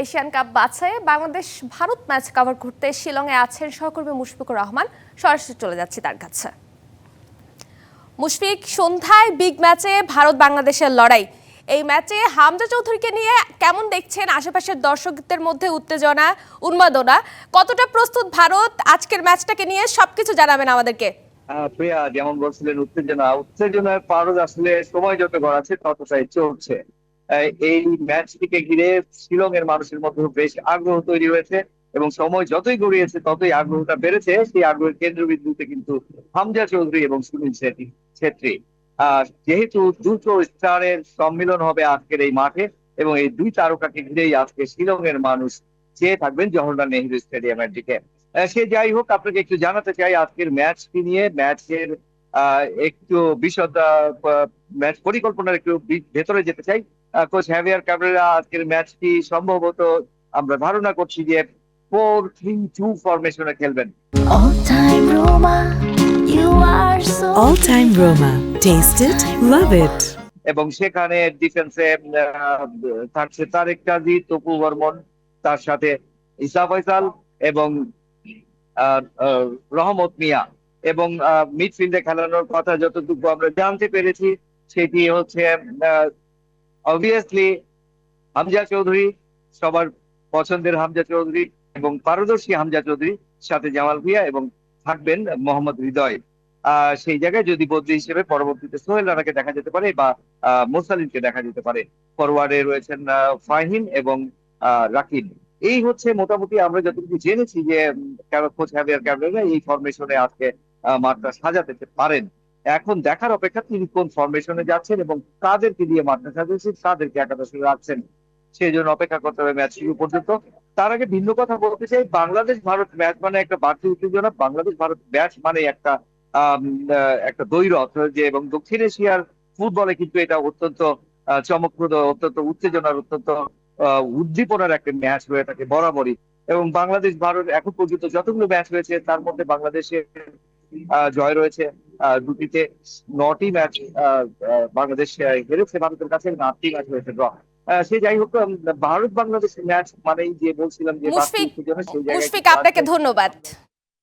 Asian cup বাছাইয়ে Bangladesh Bharat match cover করতে শিলংয়ে আছেন সহকর্মী মুশফিকুর রহমান। সরাসরি চলে যাচ্ছি তার কাছে। মুশফিক, সন্ধ্যায় বিগ ম্যাচে ভারত বাংলাদেশের লড়াই। এই ম্যাচে হামজা চৌধুরীকে নিয়ে কেমন দেখছেন আশেপাশের দর্শকদের মধ্যে উত্তেজনা, উন্মাদনা? কতটা প্রস্তুত ভারত? আজকের ম্যাচটাকে নিয়ে সবকিছু জানাবেন আমাদেরকে। প্রিয়া, যেমন বলছিলেন, উত্তেজনা। উত্তেজনার পারদ আসলে সময় যত গড়াচ্ছে ততটাই চলছে। এই ম্যাচটিকে ঘিরে শিলং এর মানুষের মধ্যে বেশ আগ্রহ তৈরি হয়েছে এবং সময় যতই গড়িয়েছে ততই আগ্রহটা বেড়েছে। সেই আগ্রহের কেন্দ্রবিন্দুতে কিন্তু হামজা চৌধুরী এবং সুনীল ছেত্রী ছেত্রী। যেহেতু দুটো স্টারের সম্মিলন হবে আজকের এই মাঠে এবং এই দুই তারকাকে ঘিরেই আজকে শিলং এর মানুষ চেয়ে থাকবেন জওহরলাল নেহরু স্টেডিয়ামের দিকে। সে যাই হোক আপনাকে একটু জানাতে চাই আজকের ম্যাচটি নিয়ে। ম্যাচের আহ, একটু বিশদ ম্যাচ পরিকল্পনার একটু ভেতরে যেতে চাই। কোচ হ্যাভিয়ার ক্যাবরেরা আজকের ম্যাচটি সম্ভবত আমরা ধারণা করছি যে ফোর থ্রি টু ফরমেশনে খেলবেন All time Roma, you are so All time Roma. Taste it, love it. এবং সেখানে ডিফেন্সে থাকছে তারেক কাজী তপু বর্মন তার সাথে ইসা ফয়সাল এবং আহ, আহ, রহমত মিয়া এবং মিডফিল্ডে খেলানোর কথা যতটুকু আমরা জানতে পেরেছি সেটি হচ্ছে অবভিয়াসলি হামজা চৌধুরী সবার পছন্দের হামজা চৌধুরী এবং পারদর্শী হামজা চৌধুরী সাথে জামাল ভুইয়া এবং থাকবেন মোহাম্মদ হৃদয় সেই জায়গায় যদি বদলি হিসেবে পরবর্তীতে সোহেল রানাকে দেখা যেতে পারে বা মোসালিনকে দেখা যেতে পারে। ফরওয়ার্ডে রয়েছেন ফাহিম এবং রাকিব। এই হচ্ছে মোটামুটি আমরা যতটুকু জেনেছি যে কোচ হ্যাভিয়ার ক্যাবরেরা এই ফরমেশনে আজকে মাঠটা সাজাতে পারেন। এখন দেখার অপেক্ষা তিনি কোন ফরমেশনে যাচ্ছেন এবং কাদেরকে দিয়ে মাঠে সাজাচ্ছেন কাদেরকে একাদশে রাখছেন, সেই জন্য অপেক্ষা করতে হবে ম্যাচ শুরু পর্যন্ত। তার আগে ভিন্ন কথা বলতে চাই, বাংলাদেশ ভারত ম্যাচ মানে একটা বাড়তি উত্তেজনা, বাংলাদেশ ভারত ম্যাচ মানে একটা একটা দৈরথ যে, এবং দক্ষিণ এশিয়ার ফুটবলে কিন্তু এটা অত্যন্ত চমকপ্রদ, অত্যন্ত উত্তেজনার, অত্যন্ত উদ্দীপনার একটা ম্যাচ হয়ে থাকে বরাবরই। এবং বাংলাদেশ ভারত এখন পর্যন্ত যতগুলো ম্যাচ হয়েছে, তার মধ্যে বাংলাদেশের জয় রয়েছে। দুটিতে নটি ম্যাচ বাংলাদেশ হেরেছে ভারতের কাছে নটি ম্যাচ হয়েছে ড্র সে যাই হোক ভারত বাংলাদেশ ম্যাচ মানেই যে বলছিলাম যে সেই জায়গায় আপনাকে ধন্যবাদ।